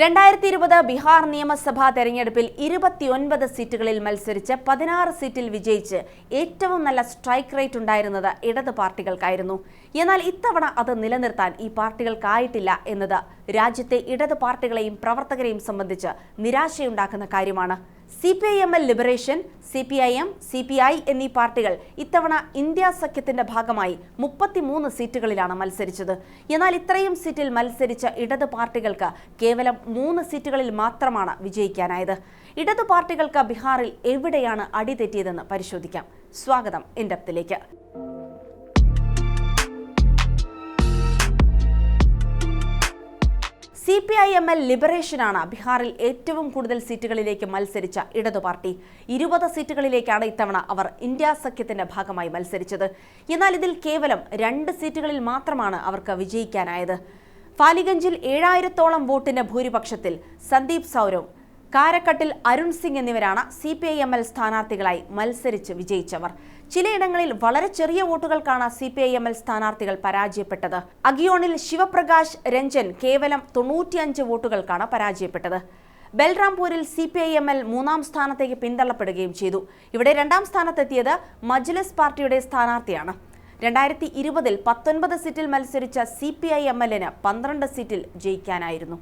രണ്ടായിരത്തി ഇരുപത് ബീഹാർ നിയമസഭാ തെരഞ്ഞെടുപ്പിൽ ഇരുപത്തിയൊൻപത് സീറ്റുകളിൽ മത്സരിച്ച് പതിനാറ് സീറ്റിൽ വിജയിച്ച് ഏറ്റവും നല്ല സ്ട്രൈക്ക് റേറ്റ് ഉണ്ടായിരുന്നത് ഇടത് പാർട്ടികൾക്കായിരുന്നു. എന്നാൽ ഇത്തവണ അത് നിലനിർത്താൻ ഈ പാർട്ടികൾക്കായിട്ടില്ല എന്നത് രാജ്യത്തെ ഇടത് പാർട്ടികളെയും പ്രവർത്തകരെയും സംബന്ധിച്ച് നിരാശയുണ്ടാക്കുന്ന കാര്യമാണ്. C P I M L liberation C P I M C P I എന്നീ പാർട്ടികൾ ഇത്തവണ ഇന്ത്യ സഖ്യത്തിന്റെ ഭാഗമായി മുപ്പത്തിമൂന്ന് സീറ്റുകളിലാണ് മത്സരിച്ചത്. എന്നാൽ ഇത്രയും സീറ്റിൽ മത്സരിച്ച ഇടത് പാർട്ടികൾക്ക് കേവലം മൂന്ന് സീറ്റുകളിൽ മാത്രമാണ് വിജയിക്കാനായത്. ഇടത് പാർട്ടികൾക്ക് ബീഹാറിൽ എവിടെയാണ് അടിതെറ്റിയതെന്ന് പരിശോധിക്കാം. സ്വാഗതം ഇൻഡപ്തിലേക്ക് C P I M L ലിബറേഷനാണ് ബീഹാറിൽ ഏറ്റവും കൂടുതൽ സീറ്റുകളിലേക്ക് മത്സരിച്ച ഇടതു പാർട്ടി. ഇരുപത് സീറ്റുകളിലേക്കാണ് ഇത്തവണ അവർ ഇന്ത്യ സഖ്യത്തിന്റെ ഭാഗമായി മത്സരിച്ചത്. എന്നാൽ ഇതിൽ കേവലം രണ്ട് സീറ്റുകളിൽ മാത്രമാണ് അവർക്ക് വിജയിക്കാനായത്. ഫാലിഗഞ്ചിൽ ഏഴായിരത്തോളം വോട്ടിന്റെ ഭൂരിപക്ഷത്തിൽ സന്ദീപ് സൗരവ് കാരക്കട്ടിൽ അരുൺ സിംഗ് എന്നിവരാണ് C P I M L സ്ഥാനാർത്ഥികളായി മത്സരിച്ച് വിജയിച്ചവർ. ചിലയിടങ്ങളിൽ വളരെ ചെറിയ വോട്ടുകൾക്കാണ് C P I M L സ്ഥാനാർത്ഥികൾ പരാജയപ്പെട്ടത്. അഗിയോണിൽ ശിവപ്രകാശ് രഞ്ജൻ കേവലം തൊണ്ണൂറ്റിയഞ്ച് വോട്ടുകൾക്കാണ് പരാജയപ്പെട്ടത്. ബൽറാംപൂരിൽ C P I M L മൂന്നാം സ്ഥാനത്തേക്ക് പിന്തള്ളപ്പെടുകയും ചെയ്തു. ഇവിടെ രണ്ടാം സ്ഥാനത്തെത്തിയത് മജ്ലിസ് പാർട്ടിയുടെ സ്ഥാനാർത്ഥിയാണ്. രണ്ടായിരത്തി ഇരുപതിൽ പത്തൊൻപത് സീറ്റിൽ മത്സരിച്ച സി പി ഐ എം എല്ലിന് പന്ത്രണ്ട് സീറ്റിൽ ജയിക്കാനായിരുന്നു.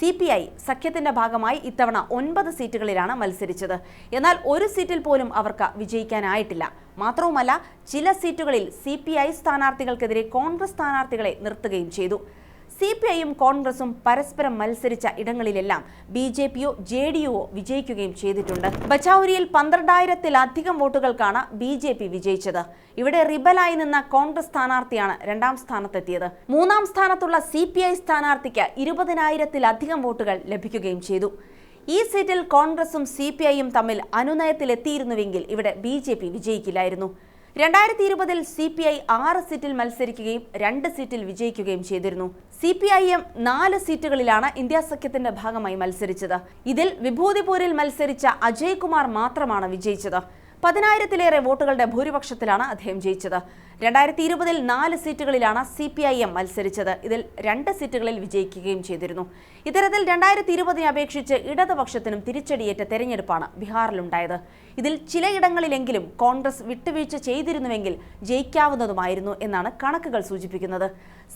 സി പി ഐ സഖ്യത്തിന്റെ ഭാഗമായി ഇത്തവണ ഒൻപത് സീറ്റുകളിലാണ് മത്സരിച്ചത്. എന്നാൽ ഒരു സീറ്റിൽ പോലും അവർക്ക് വിജയിക്കാനായിട്ടില്ല. മാത്രവുമല്ല ചില സീറ്റുകളിൽ സി പി ഐ സ്ഥാനാർത്ഥികൾക്കെതിരെ കോൺഗ്രസ് സ്ഥാനാർത്ഥികളെ നിർത്തുകയും ചെയ്തു. സി പി ഐയും കോൺഗ്രസും പരസ്പരം മത്സരിച്ച ഇടങ്ങളിലെല്ലാം ബി ജെ പിയോ ജെ ഡി യുവോ വിജയിക്കുകയും ചെയ്തിട്ടുണ്ട്. ബച്ചൌരിയിൽ പന്ത്രണ്ടായിരത്തിലധികം വോട്ടുകൾക്കാണ് ബി ജെ പി വിജയിച്ചത്. ഇവിടെ റിബലായി നിന്ന കോൺഗ്രസ് സ്ഥാനാർത്ഥിയാണ് രണ്ടാം സ്ഥാനത്തെത്തിയത്. മൂന്നാം സ്ഥാനത്തുള്ള സി പി ഐ സ്ഥാനാർത്ഥിക്ക് ഇരുപതിനായിരത്തിലധികം വോട്ടുകൾ ലഭിക്കുകയും ചെയ്തു. ഈ സീറ്റിൽ കോൺഗ്രസും സി പി ഐയും തമ്മിൽ അനുനയത്തിലെത്തിയിരുന്നുവെങ്കിൽ ഇവിടെ ബി ജെ പി വിജയിക്കില്ലായിരുന്നു. രണ്ടായിരത്തി ഇരുപതിൽ സി പി ഐ ആറ് സീറ്റിൽ മത്സരിക്കുകയും രണ്ട് സീറ്റിൽ വിജയിക്കുകയും ചെയ്തിരുന്നു. സി പി ഐ എം നാല് സീറ്റുകളിലാണ് ഇന്ത്യ സഖ്യത്തിന്റെ ഭാഗമായി മത്സരിച്ചത്. ഇതിൽ വിഭൂതിപൂരിൽ മത്സരിച്ച അജയ് കുമാർ മാത്രമാണ് വിജയിച്ചത്. പതിനായിരത്തിലേറെ വോട്ടുകളുടെ ഭൂരിപക്ഷത്തിലാണ് അദ്ദേഹം ജയിച്ചത്. രണ്ടായിരത്തി ഇരുപതിൽ നാല് സീറ്റുകളിലാണ് സി പി ഐ എം മത്സരിച്ചത്. ഇതിൽ രണ്ട് സീറ്റുകളിൽ വിജയിക്കുകയും ചെയ്തിരുന്നു. ഇത്തരത്തിൽ രണ്ടായിരത്തി ഇരുപതിനെ അപേക്ഷിച്ച് ഇടതുപക്ഷത്തിനും തിരിച്ചടിയേറ്റ തെരഞ്ഞെടുപ്പാണ് ബീഹാറിലുണ്ടായത്. ഇതിൽ ചിലയിടങ്ങളിലെങ്കിലും കോൺഗ്രസ് വിട്ടുവീഴ്ച ചെയ്തിരുന്നുവെങ്കിൽ ജയിക്കാവുന്നതുമായിരുന്നു എന്നാണ് കണക്കുകൾ സൂചിപ്പിക്കുന്നത്.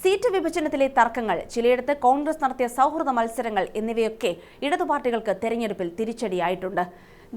സീറ്റ് വിഭജനത്തിലെ തർക്കങ്ങൾ ചിലയിടത്ത് കോൺഗ്രസ് നടത്തിയ സൗഹൃദ മത്സരങ്ങൾ എന്നിവയൊക്കെ ഇടതുപാർട്ടികൾക്ക് തെരഞ്ഞെടുപ്പിൽ തിരിച്ചടിയായിട്ടുണ്ട്.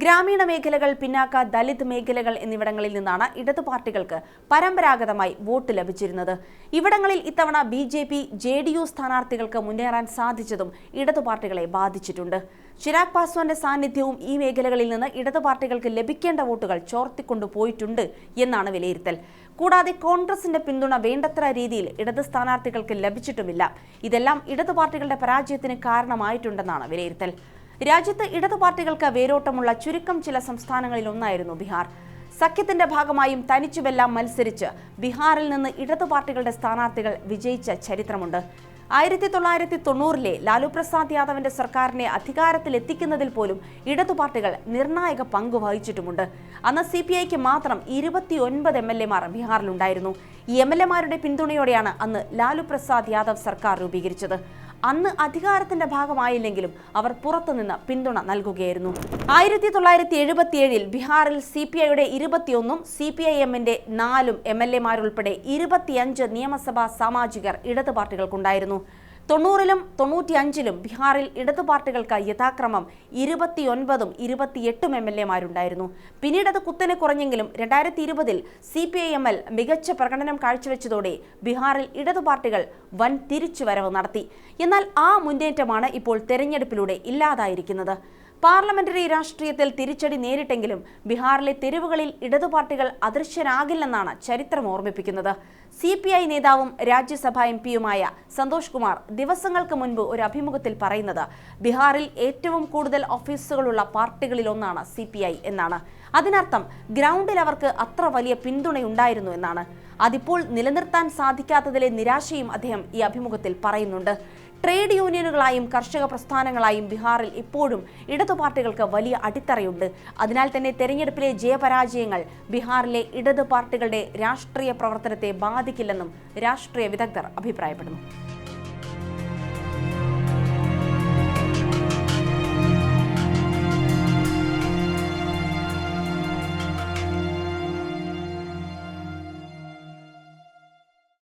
ഗ്രാമീണ മേഖലകൾ പിന്നാക്ക ദലിത് മേഖലകൾ എന്നിവിടങ്ങളിൽ നിന്നാണ് ഇടതു പാർട്ടികൾക്ക് പരമ്പരാഗതമായി വോട്ട് ലഭിച്ചിരുന്നത്. ഇവിടങ്ങളിൽ ഇത്തവണ B J P J D U സ്ഥാനാർത്ഥികൾക്ക് മുന്നേറാൻ സാധിച്ചതും ഇടതു പാർട്ടികളെ ബാധിച്ചിട്ടുണ്ട്. ചിരാഗ് പാസ്വാന്റെ സാന്നിധ്യവും ഈ മേഖലകളിൽ നിന്ന് ഇടതു പാർട്ടികൾക്ക് ലഭിക്കേണ്ട വോട്ടുകൾ ചോർത്തിക്കൊണ്ടുപോയിട്ടുണ്ട് എന്നാണ് വിലയിരുത്തൽ. കൂടാതെ കോൺഗ്രസിന്റെ പിന്തുണ വേണ്ടത്ര രീതിയിൽ ഇടത് സ്ഥാനാർത്ഥികൾക്ക് ലഭിച്ചിട്ടുമില്ല. ഇതെല്ലാം ഇടതു പാർട്ടികളുടെ പരാജയത്തിന് കാരണമായിട്ടുണ്ടെന്നാണ് വിലയിരുത്തൽ. രാജ്യത്ത് ഇടതു പാർട്ടികൾക്ക് വേരോട്ടമുള്ള ചുരുക്കം ചില സംസ്ഥാനങ്ങളിൽ ഒന്നായിരുന്നു ബീഹാർ. സഖ്യത്തിന്റെ ഭാഗമായും തനിച്ചുമെല്ലാം മത്സരിച്ച് ബീഹാറിൽ നിന്ന് ഇടതു പാർട്ടികളുടെ സ്ഥാനാർത്ഥികൾ വിജയിച്ച ചരിത്രമുണ്ട്. ആയിരത്തി തൊള്ളായിരത്തി തൊണ്ണൂറിലെ ലാലു പ്രസാദ് യാദവിന്റെ സർക്കാരിനെ അധികാരത്തിലെത്തിക്കുന്നതിൽ പോലും ഇടതു പാർട്ടികൾ നിർണായക പങ്ക് വഹിച്ചിട്ടുമുണ്ട്. അന്ന് സി പി ഐക്ക് മാത്രം ഇരുപത്തിയൊൻപത് എം എൽ എമാർ ബീഹാറിലുണ്ടായിരുന്നു. ഈ എം എൽ എമാരുടെ പിന്തുണയോടെയാണ് അന്ന് ലാലു പ്രസാദ് യാദവ് സർക്കാർ രൂപീകരിച്ചത്. അന്ന് അധികാരത്തിന്റെ ഭാഗമായില്ലെങ്കിലും അവർ പുറത്തുനിന്ന് പിന്തുണ നൽകുകയായിരുന്നു. ആയിരത്തി തൊള്ളായിരത്തി എഴുപത്തിയേഴിൽ ബീഹാറിൽ സി പി ഐയുടെ ഇരുപത്തിയൊന്നും സി പി ഐ എമ്മിന്റെ നാലും എം എൽ എമാരുൾപ്പെടെ ഇരുപത്തിയഞ്ച് നിയമസഭാ സാമാജികർ ഇടത് പാർട്ടികൾക്കുണ്ടായിരുന്നു തൊണ്ണൂറിലും തൊണ്ണൂറ്റിയഞ്ചിലും ബീഹാറിൽ ഇടതു പാർട്ടികൾക്ക് യഥാക്രമം ഇരുപത്തിയൊൻപതും ഇരുപത്തിയെട്ടും എം എൽ എമാരുണ്ടായിരുന്നു. പിന്നീട് അത് കുത്തനെ കുറഞ്ഞെങ്കിലും രണ്ടായിരത്തി ഇരുപതിൽ C P I M L മികച്ച പ്രകടനം കാഴ്ചവെച്ചതോടെ ബീഹാറിൽ ഇടതു പാർട്ടികൾ വൻ തിരിച്ചുവരവ് നടത്തി. എന്നാൽ ആ മുന്നേറ്റമാണ് ഇപ്പോൾ തെരഞ്ഞെടുപ്പിലൂടെ ഇല്ലാതായിരിക്കുന്നത്. പാർലമെന്ററി രാഷ്ട്രീയത്തിൽ തിരിച്ചടി നേരിട്ടെങ്കിലും ബീഹാറിലെ തെരുവുകളിൽ ഇടതുപാർട്ടികൾ അദൃശ്യരാകില്ലെന്നാണ് ചരിത്രം ഓർമ്മിപ്പിക്കുന്നത്. സി പി ഐ നേതാവും രാജ്യസഭാ എം പിയുമായ സന്തോഷ് കുമാർ ദിവസങ്ങൾക്ക് മുൻപ് ഒരു അഭിമുഖത്തിൽ പറയുന്നത് ബീഹാറിൽ ഏറ്റവും കൂടുതൽ ഓഫീസുകളുള്ള പാർട്ടികളിലൊന്നാണ് സി പി ഐ എന്നാണ്. അതിനർത്ഥം ഗ്രൗണ്ടിൽ അവർക്ക് അത്ര വലിയ പിന്തുണയുണ്ടായിരുന്നു എന്നാണ്. അതിപ്പോൾ നിലനിർത്താൻ സാധിക്കാത്തതിലെ നിരാശയും അദ്ദേഹം ഈ അഭിമുഖത്തിൽ പറയുന്നുണ്ട്. ട്രേഡ് യൂണിയനുകളായും കർഷക പ്രസ്ഥാനങ്ങളായും ബീഹാറിൽ ഇപ്പോഴും ഇടതു പാർട്ടികൾക്ക് വലിയ അടിത്തറയുണ്ട്. അതിനാൽ തന്നെ തെരഞ്ഞെടുപ്പിലെ ജയപരാജയങ്ങൾ ബീഹാറിലെ ഇടതു പാർട്ടികളുടെ രാഷ്ട്രീയ പ്രവർത്തനത്തെ ബാധിക്കില്ലെന്നും രാഷ്ട്രീയ വിദഗ്ധർ അഭിപ്രായപ്പെടുന്നു.